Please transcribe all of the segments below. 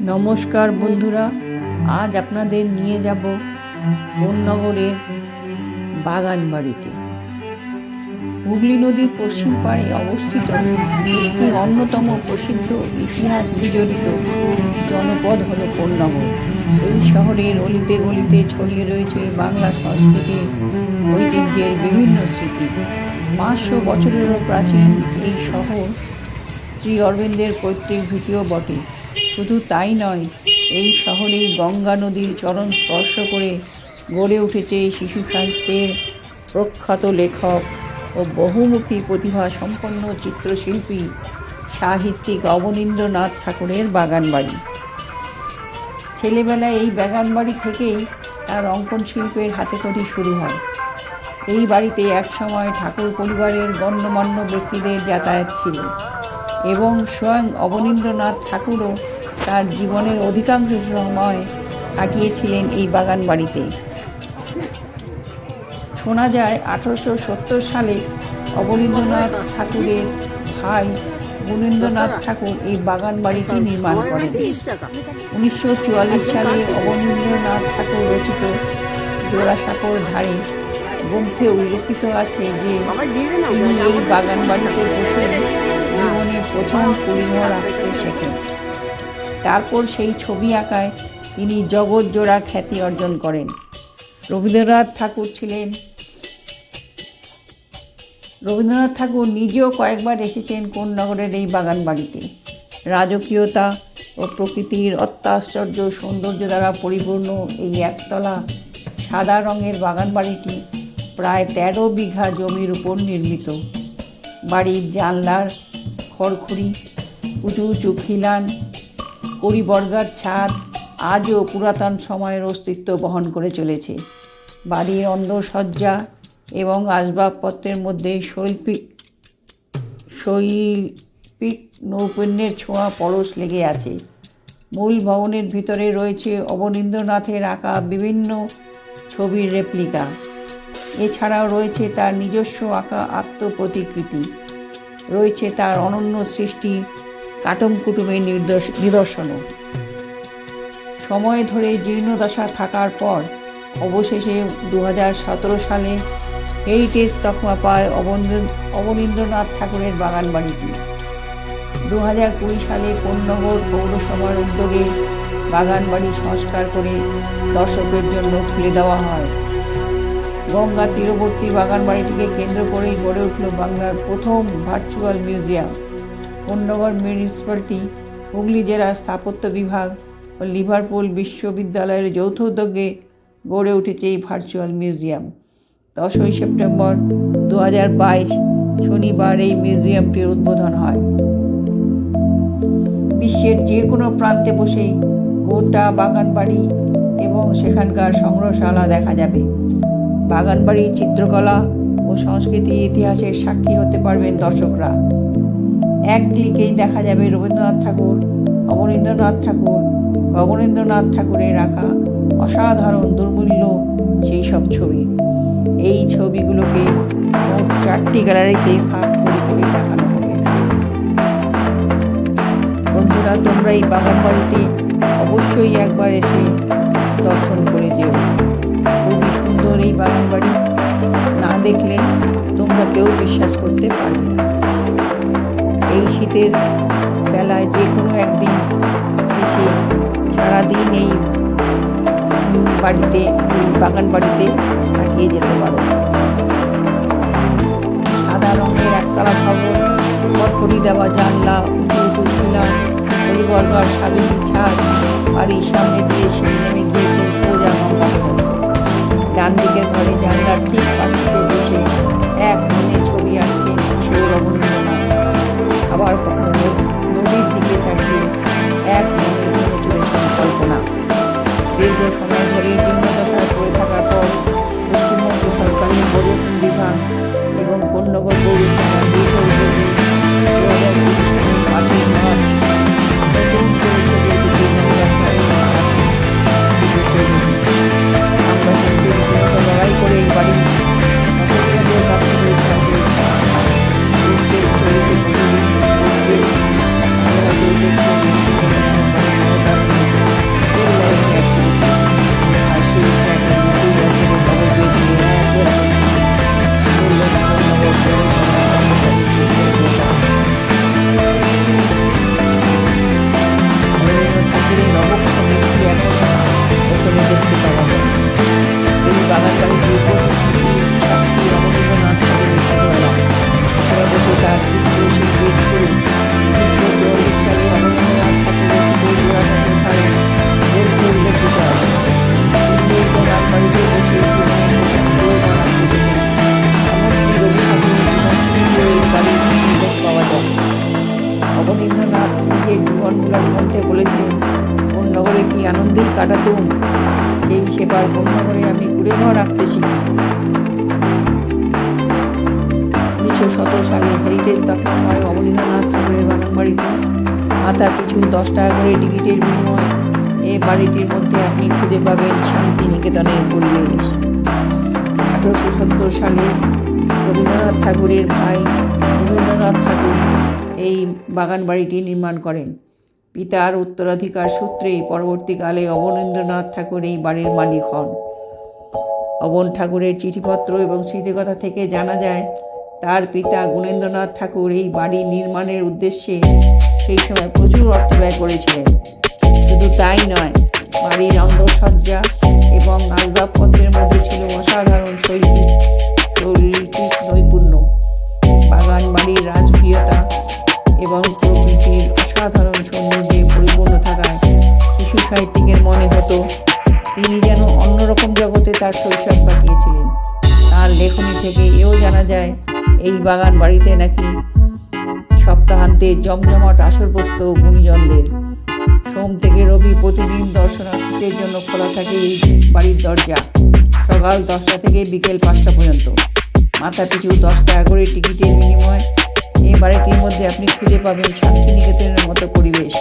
নমস্কার বন্ধুরা, আজ আপনাদের নিয়ে যাব বননগরের বাগান বাড়িতে হুগলি নদীর পশ্চিম পাড়ে অবস্থিত একটি অন্যতম প্রসিদ্ধ ইতিহাস বিজড়িত জনপদ হল বননগর। এই শহরের অলিতে গলিতে ছড়িয়ে রয়েছে বাংলা সংস্কৃতির ঐতিহ্যের বিভিন্ন স্মৃতি। পাঁচশো বছরেরও প্রাচীন এই শহর শ্রী অরবিন্দের পৈতৃক ভিটিও বটে। শুধু তাই নয়, এই শহরেই গঙ্গা নদীর চরণ স্পর্শ করে গড়ে উঠেছে শিশু সাহিত্যের প্রখ্যাত লেখক ও বহুমুখী প্রতিভা সম্পন্ন চিত্রশিল্পী সাহিত্যিক অবনীন্দ্রনাথ ঠাকুরের বাগানবাড়ি। ছেলেবেলায় এই বাগানবাড়ি থেকেই তার অঙ্কন শিল্পের হাতেখড়ি শুরু হয়। এই বাড়িতে একসময় ঠাকুর পরিবারের গণ্যমান্য ব্যক্তিদের যাতায়াত ছিল এবং স্বয়ং অবনীন্দ্রনাথ ঠাকুরও তার জীবনের অধিকাংশ সময় কাটিয়েছিলেন এই বাগান বাড়িতে। শোনা যায় আঠারোশো সত্তর সালে অবনীন্দ্রনাথ ঠাকুরের ভাই গুণেন্দ্রনাথ ঠাকুর এই বাগান বাড়িটি নির্মাণ করেন। উনিশশো চুয়াল্লিশ সালে অবনীন্দ্রনাথ ঠাকুর রচিত জোড়াসাঁকোর ধারে গ্রন্থে উল্লেখিত আছে যে, তিনি এই বাগান বাড়িতে বসে জীবনে প্রথম পরিমল আঁকতে শেখেন। তারপর সেই ছবি আঁকায় তিনি জগৎজোড়া খ্যাতি অর্জন করেন। রবীন্দ্রনাথ ঠাকুর ছিলেন। রবীন্দ্রনাথ ঠাকুর নিজেও কয়েকবার এসেছেন কোন নগরের এই বাগান বাড়িতে রাজকীয়তা ও প্রকৃতির অত্যাশ্চর্য সৌন্দর্য দ্বারা পরিপূর্ণ এই একতলা সাদা রঙের বাগান বাড়িটি প্রায় তেরো বিঘা জমির উপর নির্মিত। বাড়ির জানলার খড়খড়ি, উঁচু উঁচু খিলান কড়িবর্গার ছাদ আজও পুরাতন সময়ের অস্তিত্ব বহন করে চলেছে। বাড়ির অন্দরসজ্জা এবং আসবাবপত্রের মধ্যে শৈল্পিক শৈল্পিক নৌপণ্যের ছোঁয়া পরশ লেগে আছে। মূল ভবনের ভিতরে রয়েছে অবনীন্দ্রনাথের আঁকা বিভিন্ন ছবির রেপ্লিকা। এছাড়াও রয়েছে তার নিজস্ব আঁকা আত্মপ্রতিকৃতি। রয়েছে তার অনন্য সৃষ্টি কাটম কুটুমের নির্দশ নিদর্শনও। সময় ধরে জীর্ণদশা থাকার পর অবশেষে দু হাজার সতেরো সালে হেরিটেজ তকমা পায় অবনীন্দ্রনাথ ঠাকুরের বাগান বাড়িটি। দু হাজার কুড়ি সালে কোন্নগর পৌরসভার উদ্যোগে বাগান বাড়ি সংস্কার করে দর্শকের জন্য খুলে দেওয়া হয়। গঙ্গা তীরবর্তী বাগান বাড়িটিকে কেন্দ্র করেই গড়ে উঠল বাংলার প্রথম virtual museum. Konnagar municipality, Hooghly জেলার স্থাপত্য বিভাগ ও লিভারপুল বিশ্ববিদ্যালয়ের যৌথ উদ্যোগে গড়ে উঠেছে এই ভার্চুয়াল মিউজিয়াম। দশই সেপ্টেম্বর দু বাইশ শনিবার এই মিউজিয়ামটির উদ্বোধন হয়। বিশ্বের যে কোনো প্রান্তে বসেই গোটা বাগানবাড়ি এবং সেখানকার সংগ্রহশালা দেখা যাবে। বাগানবাড়ির চিত্রকলা ও সংস্কৃতি ইতিহাসের সাক্ষী হতে পারবেন দর্শকরা। এক ক্লিকেই দেখা যাবে রবীন্দ্রনাথ ঠাকুর অবনীন্দ্রনাথ ঠাকুর অবনীন্দ্রনাথ ঠাকুরের আঁকা অসাধারণ দুর্মূল্য সেই সব ছবি। এই ছবিগুলোকে মোট চারটি গ্যালারিতে ভাগ করে করে দেখানো হবে। বন্ধুরা, তোমরা এই বাগান বাড়িতে অবশ্যই একবার এসে দর্শন করে যেও। খুবই সুন্দর এই বাগান বাড়ি। না দেখলে তোমরা কেউ বিশ্বাস করতে পারবে না। এই শীতের বেলায় যে কোনো একদিন এসে সারাদিন এই বাড়িতে, এই বাগান বাড়িতে কাটিয়ে যেতে পারো। সাদা রঙের একতলা ভবন খড়খড়ি দেওয়া জানলা, উঁচু উঁচু খিলান পরিবর্গার সাবেকি ছাদ, বাড়ির সামনে দিয়ে সিঁড়ি নেমে গিয়েছে সোজা গঙ্গা ডান দিকের ঘরে জানলার ঠিক পাশে আবার কখনো নদীর দিকে তাকিয়ে এক মনে ভেঙে চলেছেন কল্পনা। দীর্ঘ সময় ধরে জীর্ণদশায় পড়ে থাকার পর পশ্চিমবঙ্গ বিভাগ এবং কোন্নগর পৌরসভা চলেছে কাটাতুম সেই সেবার কোন করে আমি কুড়ে ঘর রাখতে শিখি। উনিশশো সতেরো সালে হেরিটেজ স্থাপন হয় অবনীন্দ্রনাথ ঠাকুরের বাগান বাড়িটি। মাথা পিছু দশ টাকা করে টিকিটের বিনিময় এ বাড়িটির মধ্যে আপনি খুঁজে পাবেন শান্তিনিকেতনের পরিবেশ। আঠারোশো সত্তর সালে রবীন্দ্রনাথ ঠাকুরের ভাই রবীন্দ্রনাথ ঠাকুর এই বাগান বাড়িটি নির্মাণ করেন। পিতার উত্তরাধিকার সূত্রে পরবর্তীকালে অবনীন্দ্রনাথ ঠাকুর এই বাড়ির মালিক হন। অবন ঠাকুরের চিঠিপত্র এবং স্মৃতিকথা থেকে জানা যায়, তার পিতা গুণেন্দ্রনাথ ঠাকুর এই বাড়ি নির্মাণের উদ্দেশ্যে সেই সময় প্রচুর অর্থ ব্যয় করেছিলেন। শুধু তাই নয়, বাড়ির অন্দরসজ্জা এবং আসবাবপত্রের মধ্যে ছিল অসাধারণ শৈল্পিক শৈল্পিক নৈপুণ্য বাগান বাড়ির রাজপ্রিয়তা এবং প্রকৃতির অসাধারণ সৌন্দর্যে। সাহিত্যিকের মনে হতো, তিনি যেন অন্যরকম জগতে তার শৈশব কাটিয়েছিলেন। তার লেখনী থেকে এও জানা যায়, এই বাগান বাড়িতে নাকি সপ্তাহান্তে জমজমাট আসর বসত গুণীজনদের। সোম থেকে রবি প্রতিদিন দর্শনার্থীদের জন্য খোলা থাকে এই বাড়ির দরজা, সকাল দশটা থেকে বিকেল পাঁচটা পর্যন্ত। মাথা পিছু দশ টাকা করে টিকিটের বিনিময়ে এই বাড়িটির মধ্যে আপনি খুঁজে পাবেন শান্তিনিকেতনের মতো পরিবেশ।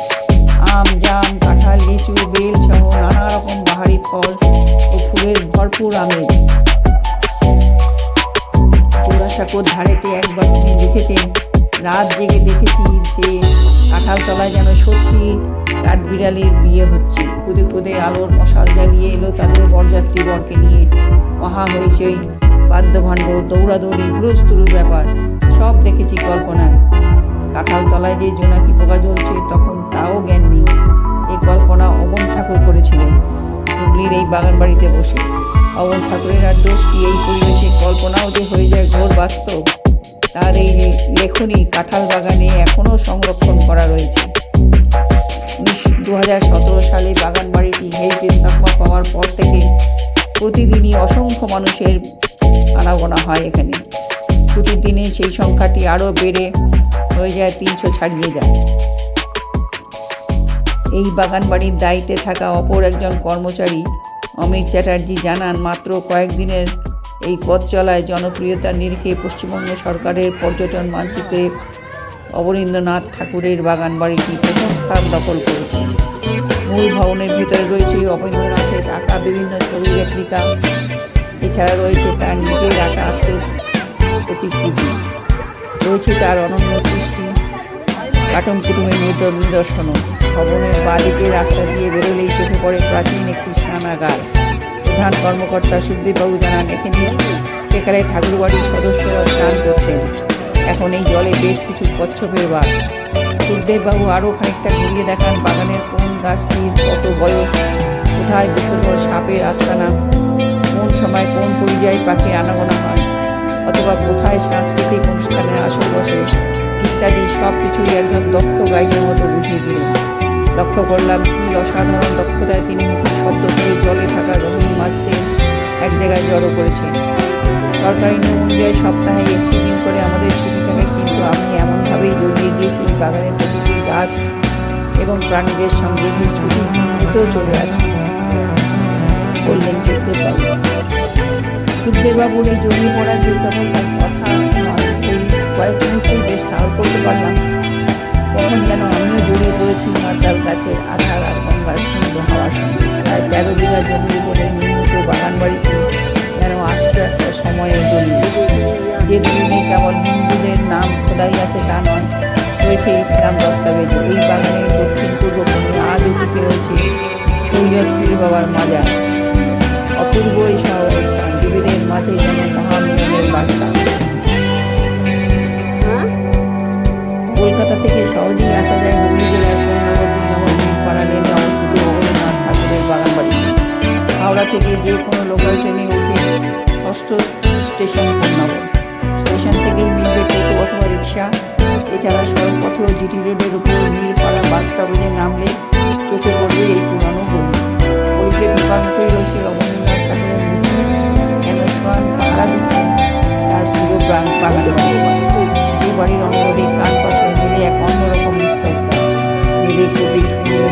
আম, জাম, কাঁঠাল, লিচু, বেল সহ নানা রকম বাহারি ফল ও ফুলের ভরপুর আমেজ। জোড়াসাঁকোর ধারেতে একবার তিনি লিখেছেন রাত জেগে দেখেছি যে কাঁঠাল তলায় যেন সত্যি কাঠবিড়ালির বিয়ে হচ্ছে। খুদে খুদে আলোর মশাল জ্বালিয়ে এলো তাদের বরযাত্রী বরকে নিয়ে। মহা হইচই বাদ্যভাণ্ড, দৌড়াদৌড়ি হুড়োস্তুরু ব্যাপার, সব দেখেছি কল্পনায়। কাঁঠাল তলায় যে জোনাকি পোকা জ্বলছে, তখন তাও জ্ঞান নেই। এই কল্পনা অবন ঠাকুর করেছিলেন, হুগলির এই বাগান বাড়িতে বসে। অবন ঠাকুরের আর দোষ কি এই পরিবেশে কল্পনাও যে হয়ে যায় ঘোর বাস্তব? তার এই লেখনী কাঁঠাল বাগানে এখনও সংরক্ষণ করা রয়েছে। দু সালে বাগান বাড়িটি হেরিটেজ তকমা পাওয়ার পর থেকে প্রতিদিনই অসংখ্য মানুষের আনাগোনা হয় এখানে। ছুটির দিনে সেই সংখ্যাটি আরও বেড়ে হয়ে যায় তিনশো ছাড়িয়ে যায়। এই বাগান বাড়ির দায়িত্বে থাকা অপর একজন কর্মচারী অমিত চ্যাটার্জি জানান, মাত্র কয়েকদিনের এই পথ চলায় জনপ্রিয়তার নিরিখে পশ্চিমবঙ্গ সরকারের পর্যটন মানচিত্রে অবনীন্দ্রনাথ ঠাকুরের বাগান বাড়িটি প্রথম স্থান দখল করেছে। মূল ভবনের ভিতরে রয়েছে অবনীন্দ্রনাথের আঁকা বিভিন্ন ছবি রেপ্লিকা এছাড়া রয়েছে তার নিজের আঁকা আত্ম প্রতিকৃতি রয়েছে তার অনন্য সৃষ্টি। কাটম কুটুমের নিদর্শনও ভবনের বাদিকে রাস্তা দিয়ে বেরোলেই চোখে পড়ে প্রাচীন একটি স্নানাগার। প্রধান কর্মকর্তা সুখদেববাবু জানান, এখানে সেখানে ঠাকুরবাড়ির সদস্যরা স্নান করতেন। এখন এই জলে বেশ কিছু কচ্ছপের বাস। সুখদেববাবু আরও খানিকটা ঘুরিয়ে দেখান বাগানের কোন গাছটির কত বয়স। কোথায় বিষধর সাপের আস্তানা? কোন সময় কোন পরিযায়ী পাখির আনাগোনা হয়? অথবা কোথায় সাংস্কৃতিক অনুষ্ঠানের আসর বসে ইত্যাদি সব কিছুই একজন দক্ষ গাইডের মতো বুঝিয়ে দিলেন। লক্ষ্য করলাম কি অসাধারণ দক্ষতায় তিনি মুখের শব্দ করে জলে থাকা রঙিন মাছদের এক জায়গায় জড়ো করেছেন। সরকারি নিয়ম অনুযায়ী সপ্তাহে একটি দিন করে আমাদের ছুটি থাকে, কিন্তু আমি এমনভাবেই জড়িয়ে গিয়েছি বাগানের প্রতিটি গাছ এবং প্রাণীদের সঙ্গে ছুটি দিতেও চলে আসি। বললেন চোদ্দবাবু সুখদেববাবুর এই জড়িয়ে পড়ার যে কেবল তার কথা কয়েক মুহূর্তেই বেশ ঠাহর করতে পারলাম। কখন যেন আমিও জড়িয়ে পড়েছি মাতাল গাছের আধার আর গঙ্গার সুন্দর হওয়ার সঙ্গে। প্রায় তেরো বিঘা জমির উপরে নির্মিত বাগান বাড়িতে যেন আস্তে আস্তে সময়ে জড়িয়ে যে দিনে কেবল হিন্দুদের নাম খোদাই আছে তা নয়, রয়েছে ইসলাম দস্তাবেজ এই বাগানের দক্ষিণ পূর্ব কোণে আজও টিকে রয়েছে সৈয়দ পীর বাবার মাজার। অপূর্ব এই সহাবস্থান মাঝে কলকাতা থেকে সহজেই আসা যায় হুগলি জেলার কোন্নগর বিজনগর মিরপাড়া লেনে অবস্থিত অবনীন্দ্রনাথ ঠাকুরের বাগান বাড়ি হাওড়া থেকে যে কোনো লোকাল ট্রেনে উঠে ষষ্ঠ স্টেশন কোন্নগর স্টেশন থেকেই মিলবে টোটো অথবা রিক্সা এছাড়া সড়ক পথেও জিটি রোডের উপর মিরপাড়া বাস স্টপেজে নামলে চোখে পড়বে এই পুরানো গলি। গলিতে ঢোকার মুখেই রয়েছে রোদে খুবই সুন্দর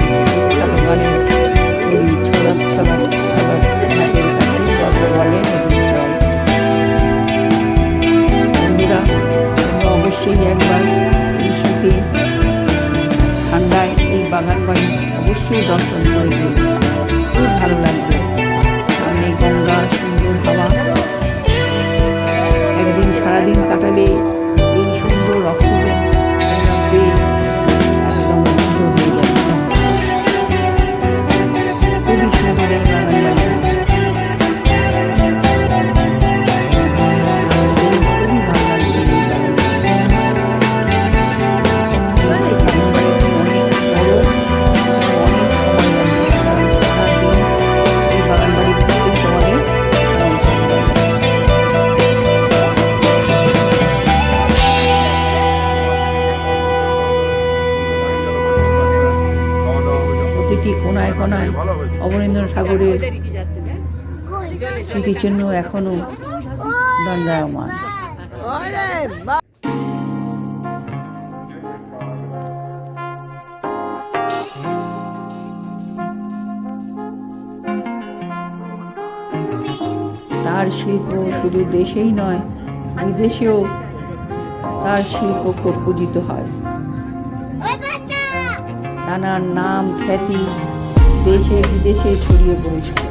গানের এই বাগান বাড়ি অবশ্যই দর্শন স্মৃতিচিহ্ন এখনও দণ্ডায়মান। তার শিল্প শুধু দেশেই নয়, বিদেশেও তার শিল্প খুব পূজিত হয়। নানান নাম খ্যাতি দেশে বিদেশে ছড়িয়ে পড়েছিল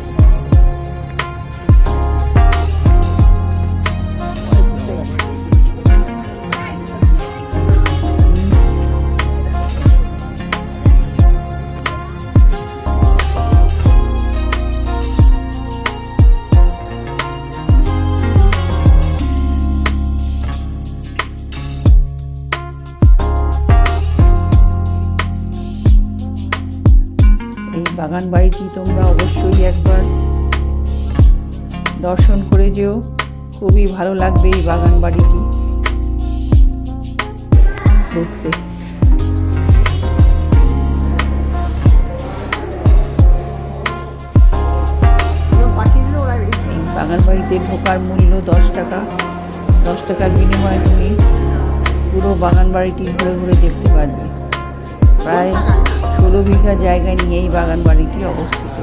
বাড়িটি তোমরা অবশ্যই একবার দর্শন করে যেও। খুবই ভালো লাগবে এই বাগান বাড়িটি। ঘুরতে বাগান বাড়িতে ঢোকার মূল্য দশ টাকা। দশ টাকার বিনিময়ে তুমি পুরো বাগান বাড়িটি ঘুরে ঘুরে দেখতে পারবে। প্রায় ষোলো বিঘা জায়গা নিয়ে এই বাগান বাড়িটি অবস্থিত।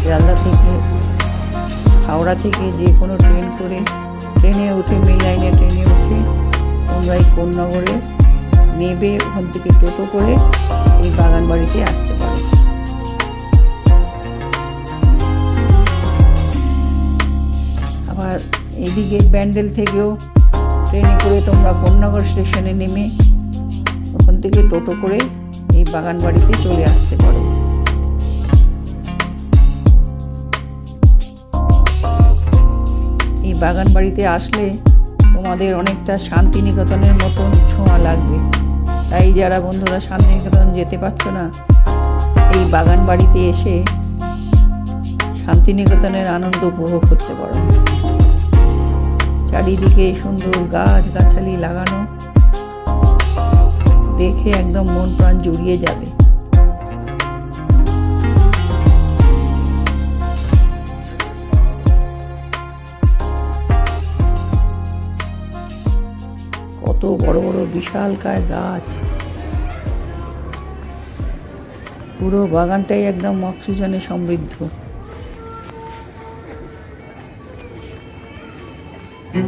শিয়ালদা থেকে, হাওড়া থেকে যে কোনো ট্রেন করে, ট্রেনে উঠে মেন লাইনে ট্রেনে উঠে তোমরা এই কোন্নগরে নেবে, ওখান থেকে টোটো করে এই বাগান বাড়িতে আসতে এদিকে ব্যান্ডেল থেকেও ট্রেনে করে তোমরা কোন্নগর স্টেশনে নেমে ওখান থেকে টোটো করে এই বাগান বাড়িতে চলে আসতে পারো। এই বাগান বাড়িতে আসলে তোমাদের অনেকটা শান্তিনিকেতনের মতন ছোঁয়া লাগবে। তাই যারা বন্ধুরা শান্তিনিকেতন যেতে পারছ না, এই বাগান বাড়িতে এসে শান্তিনিকেতনের আনন্দ উপভোগ করতে পারো। চারিদিকে সুন্দর গাছ গাছালি লাগানো। দেখে একদম মন প্রাণ জুড়িয়ে যাবে। কত বড় বড় বিশালকায় গাছ। পুরো বাগানটাই একদম অক্সিজেনে সমৃদ্ধ।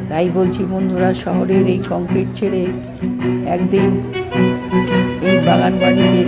তাই বলছি বন্ধুরা শহরের এই কংক্রিট ছেড়ে একদিন এই বাগান বাড়িতে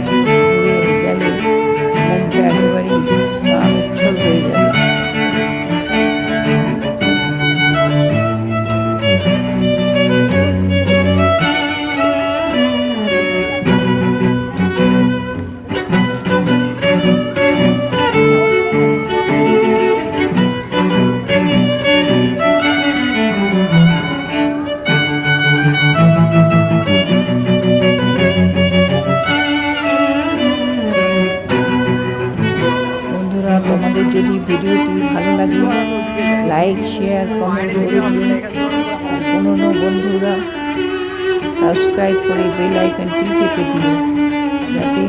সাবস্ক্রাইব করে বেল আইকনটি টিপে দিও। যাতে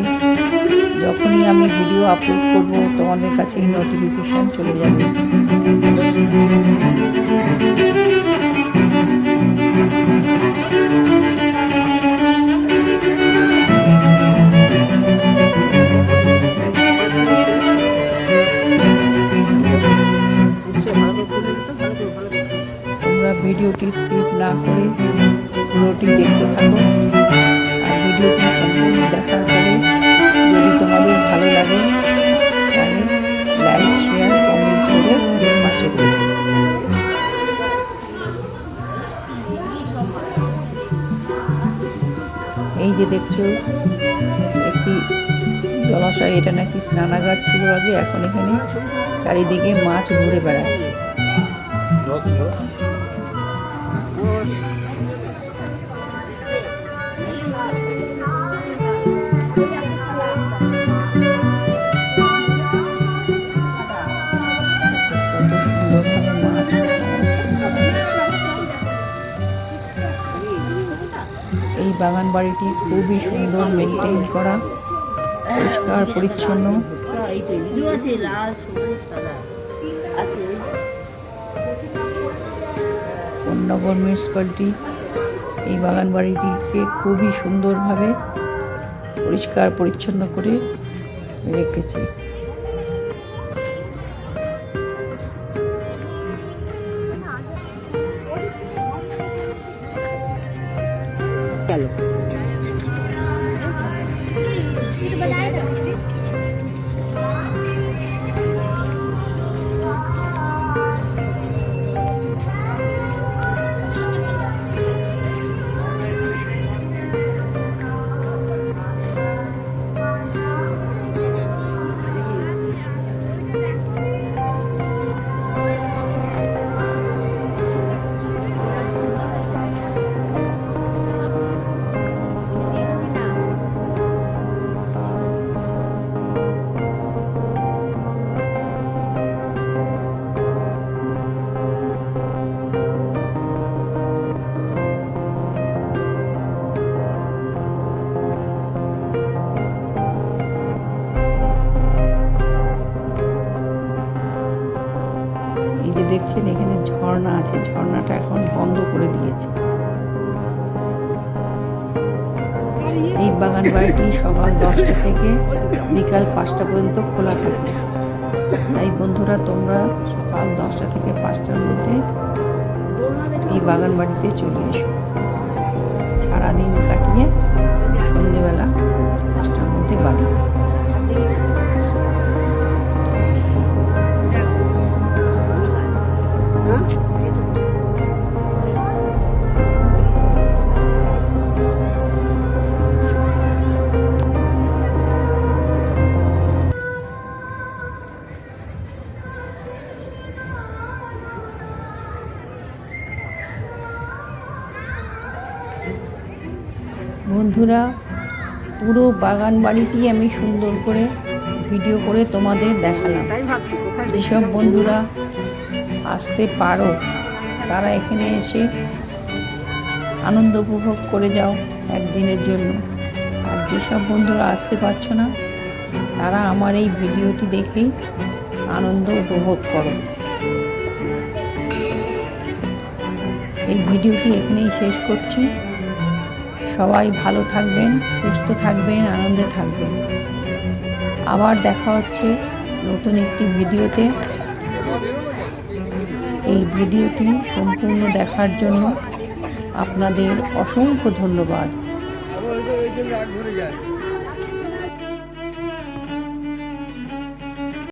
যখনই আমি ভিডিও আপলোড করব তোমাদের কাছে এই নোটিফিকেশান চলে যাবে। ভিডিওটি স্কিপ না করে পুরোটি দেখতে থাকো। আর ভিডিওটি সম্পূর্ণ দেখার পরে যদি তোমাদের ভালো লাগে, তাহলে লাইক শেয়ার কমেন্ট করে পাশে থেকো এই যে দেখছ, একটি জলাশয়, এটা নাকি স্নানাগার ছিল আগে, এখন এখানে চারিদিকে মাছ ঘুরে বেড়াচ্ছে। এই বাগান বাড়িটি খুবই সুন্দর মেনটেন করা, পরিষ্কার, পরিচ্ছন্ন। কন্যাগর মিউনিসিপ্যালিটি এই বাগান বাড়িটিকে খুবই সুন্দরভাবে পরিষ্কার, পরিচ্ছন্ন করে রেখেছে। দেখছেন এখানে ঝর্ণা আছে, ঝর্ণাটা এখন বন্ধ করে দিয়েছে। এই বাগান বাড়িটি সকাল দশটা থেকে বিকাল পাঁচটা পর্যন্ত খোলা থাকে। তাই বন্ধুরা, তোমরা সকাল দশটা থেকে পাঁচটার মধ্যে এই বাগান বাড়িতে চলে এসো। সারাদিন কাটিয়ে সন্ধেবেলা পাঁচটার মধ্যে বাড়ি। বন্ধুরা পুরো বাগান বাড়িটি আমি সুন্দর করে ভিডিও করে তোমাদের দেখালাম। যেসব বন্ধুরা আসতে পারো তারা এখানে এসে আনন্দ উপভোগ করে যাও একদিনের জন্য। আর যেসব বন্ধুরা আসতে পারছ না তারা আমার এই ভিডিওটি দেখেই আনন্দ উপভোগ করো। এই ভিডিওটি এখানেই শেষ করছি। সবাই ভালো থাকবেন, সুস্থ থাকবেন, আনন্দে থাকবেন। আবার দেখা হচ্ছে নতুন একটি ভিডিওতে। এই ভিডিওটি সম্পূর্ণ দেখার জন্য আপনাদের অসংখ্য ধন্যবাদ।